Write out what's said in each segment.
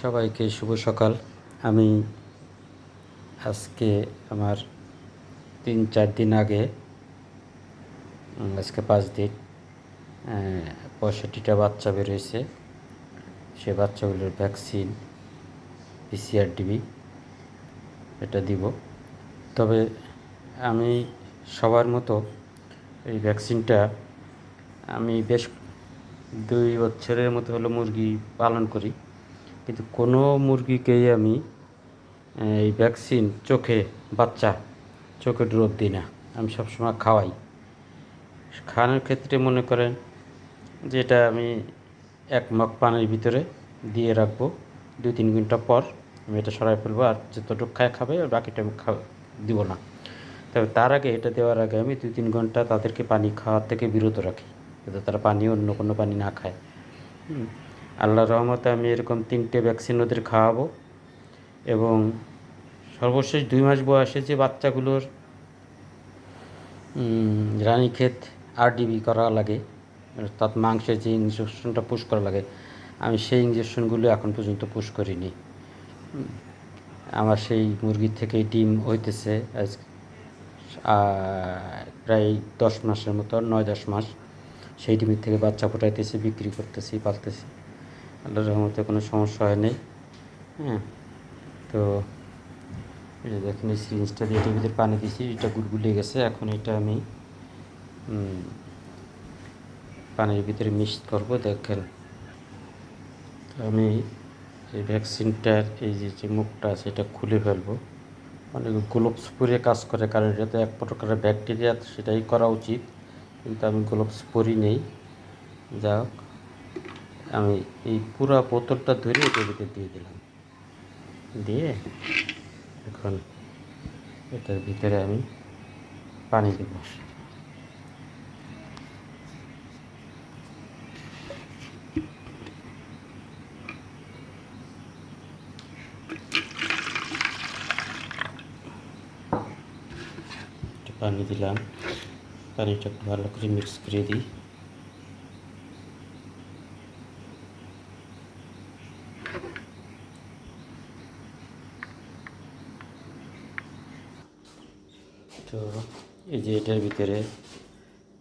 সবাইকে শুভ সকাল। আমি আজকে আমার তিন, চার দিন আগে আজকে পাঁচ দিন পঁয়ষট্টিটা বাচ্চা বেরোয়েছে সে বাচ্চাগুলোর ভ্যাকসিন, পিসিআর ডিবি এটা দিব। তবে আমি সবার মতো এই ভ্যাকসিনটা আমি বেশ দুই বছরের মতো হলো মুরগি পালন করি। কিন্তু কোনো মুরগিকেই আমি এই ভ্যাকসিন চোখে বাচ্চা চোখে ড্রপ দিই না। আমি সবসময় খাওয়াই। খাওয়ানোর ক্ষেত্রে মনে করেন যে এটা আমি এক মগ পানির ভিতরে দিয়ে রাখব। দুই তিন ঘণ্টা পর আমি এটা সরাই ফেলব আর যতটুকু খায় খাবে, আর বাকিটা আমি খাওয়া দিব না। তবে তার আগে এটা দেওয়ার আগে আমি দুই তিন ঘণ্টা তাদেরকে পানি খাওয়ার থেকে বিরত রাখি। যাতে তারা পানি অন্য কোনো পানি না খায়। আল্লাহ রহমতে আমি এরকম তিনটে ভ্যাকসিন ওদের খাওয়াবো এবং সর্বশেষ দুই মাস বয়সে যে বাচ্চাগুলোর রানীক্ষেত আরডিবি করা লাগে, অর্থাৎ মাংসের যে ইঞ্জেকশনটা পুশ করা লাগে, আমি সেই ইঞ্জেকশনগুলো এখন পর্যন্ত পুশ করিনি। আমার সেই মুরগির থেকে ডিম হইতেছে আজ প্রায় দশ মাসের মতো, নয় দশ মাস, সেই ডিমের থেকে বাচ্চা ফোটাইতেছি, বিক্রি করতেছি, পালতেছি আল্লাহর রহমতে কোনো সমস্যা হয়নি হ্যাঁ? তো যে দেখেন, এই সিরিঞ্জটা দিয়ে এটার ভিতরে পানি দিয়েছি, এটা গুলগুলিয়ে গেছে। এখন এটা আমি পানির ভিতরে মিক্স করব, দেখেন। আমি এই ভ্যাকসিনটার এই যে যে মুখটা আছে, এটা খুলে ফেলব। অনেক গ্লোভস পরে কাজ করে, কারণ এটাতে এক প্রকারের ব্যাকটেরিয়া সেটাই করা উচিত। কিন্তু আমি গ্লোভস পরি নেই। যা হোক আমি এই পুরো বোতলটা ধরে এটার দিয়ে দিলাম। দিয়ে এখন এটার ভিতরে আমি পানি দেব। পানি দিলাম। পানিটা ভালো করে মিক্স করে দিই। তো এই যে এটার ভিতরে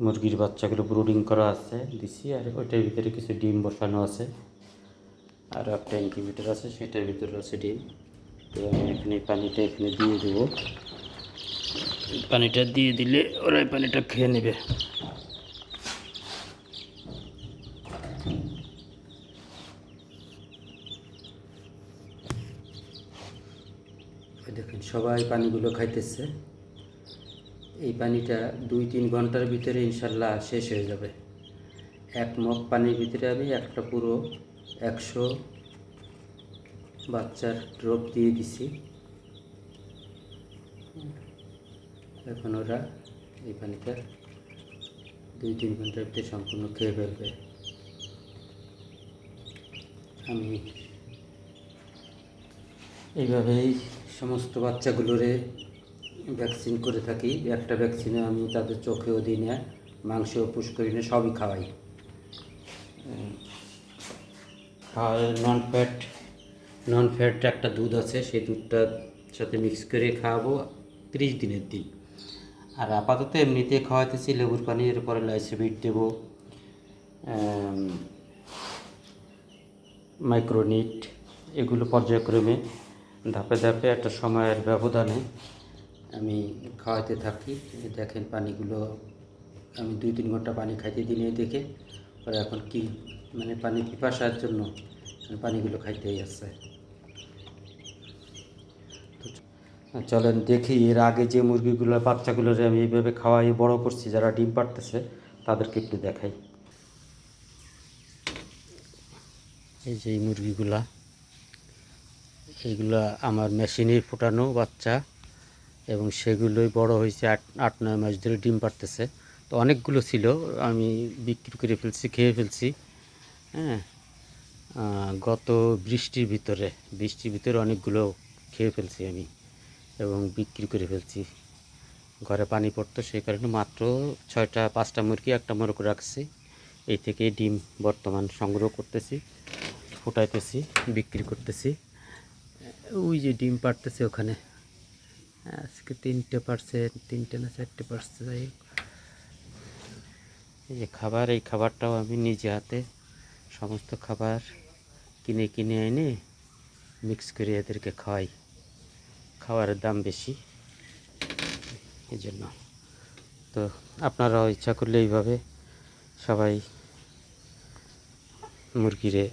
মুরগির বাচ্চাগুলো ব্রুডিং করা আছে, দিছি, আর ওইটার ভিতরে কিছু ডিম বসানো আছে। আর একটা ইনকিউবেটার আছে, সেটার ভিতরে আছে ডিম। তো আমি এখানে পানিটা এখানে দিয়ে দেবো। পানিটা দিয়ে দিলে ওরা এই পানিটা খেয়ে নেবে। দেখেন, সবাই পানিগুলো খাইতেছে। এই পানিটা দুই তিন ঘণ্টার ভিতরে ইনশাল্লাহ শেষ হয়ে যাবে। এক মগ পানির ভিতরে আমি একটা পুরো একশো বাচ্চার ড্রপ দিয়ে দিছি। এখন ওরা এই পানিটা দুই তিন ঘণ্টার ভিতরে সম্পূর্ণ খেয়ে ফেলবে। আমি এইভাবেই সমস্ত বাচ্চাগুলোরে ভ্যাকসিন করে থাকি। একটা ভ্যাকসিনে আমি তাদের চোখেও দিই না মাংস পুষ করি না, সবই খাওয়াই। খাওয়াই নন ফ্যাট নন ফ্যাট একটা দুধ আছে, সেই দুধটার সাথে মিক্স করে খাওয়াবো তিরিশ দিনের দিন। আর আপাতত এমনিতে খাওয়াতেছি লেবুর পানি, এরপরে লাইসিবিট দেবো মাইক্রোনিট এগুলো পর্যায়ক্রমে ধাপে ধাপে একটা সময়ের ব্যবধানে আমি খাওয়াতে থাকি। দেখেন পানিগুলো, আমি দুই তিন ঘণ্টা পানি খাইতে দিনে দেখে। ওরা এখন কি মানে পানি পিপাসার জন্য পানিগুলো খাইতেই আসছে চলেন দেখি এর আগে যে মুরগিগুলো বাচ্চাগুলোর আমি এইভাবে খাওয়াই, বড় করছি, যারা ডিম পাড়তেছে, তাদেরকে একটু দেখাই। এই যে এই মুরগিগুলা, এইগুলা আমার মেশিনে ফোটানো বাচ্চা। এবং সেগুলোই বড় হয়েছে আট আট, নয় মাস ধরে ডিম পারতেছে তো অনেকগুলো ছিল, আমি বিক্রি করে ফেলছি, খেয়ে ফেলছি। হ্যাঁ গত বৃষ্টির ভিতরে বৃষ্টির ভিতরে অনেকগুলো খেয়ে ফেলছি আমি এবং বিক্রি করে ফেলছি। ঘরে পানি পড়তো, সেই কারণে মাত্র ছয়টা, পাঁচটা মুরগি, একটা মোরগ রাখছি। এই থেকে ডিম বর্তমান সংগ্রহ করতেছি, ফুটাইতেছি, বিক্রি করতেছি। ওই যে ডিম পাড়তেছে ওখানে। আজকে তিনটে পারছে, তিনটে না চারটে পারছে, যাই। এই যে খাবার, এই খাবারটাও আমি নিজে হাতে সমস্ত খাবার কিনে কিনে এনে মিক্স করে এদেরকে খাওয়াই। খাবারের দাম বেশি। এই জন্য। তো আপনারাও ইচ্ছা করলে এইভাবে সবাই মুরগিরে,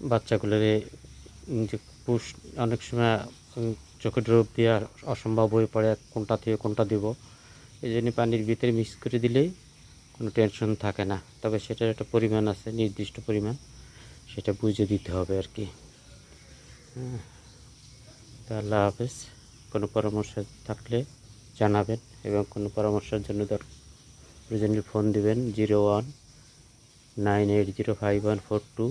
বাচ্চাগুলোরে, যে পুষ অনেক সময় চোখের রোগ দেওয়া অসম্ভব হয়ে পড়ে কোনটা থেকে কোনটা দেবো। এই জন্য পানির ভিতরে মিক্স করে দিলেই কোনো টেনশন থাকে না। তবে সেটার একটা পরিমাণ আছে, নির্দিষ্ট পরিমাণ। সেটা বুঝে দিতে হবে আর কি। হ্যাঁ। আল্লাহ হাফেজ। কোনো পরামর্শ থাকলে জানাবেন এবং কোনো পরামর্শের জন্য দর প্রয়োজনীয় ফোন দিবেন zero one nine eight zero five one four two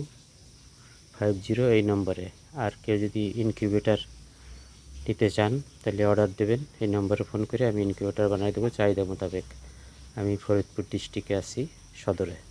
five zero এই নম্বরে। আর কেউ যদি ইনকিউবেটার নিতে চান, তাহলে অর্ডার দেবেন। এই নম্বরে ফোন করে আমি ইনকিউটার বানিয়ে দেবো, চাহিদা মোতাবেক। আমি ফরিদপুর ডিস্ট্রিক্টে আছি, সদরে।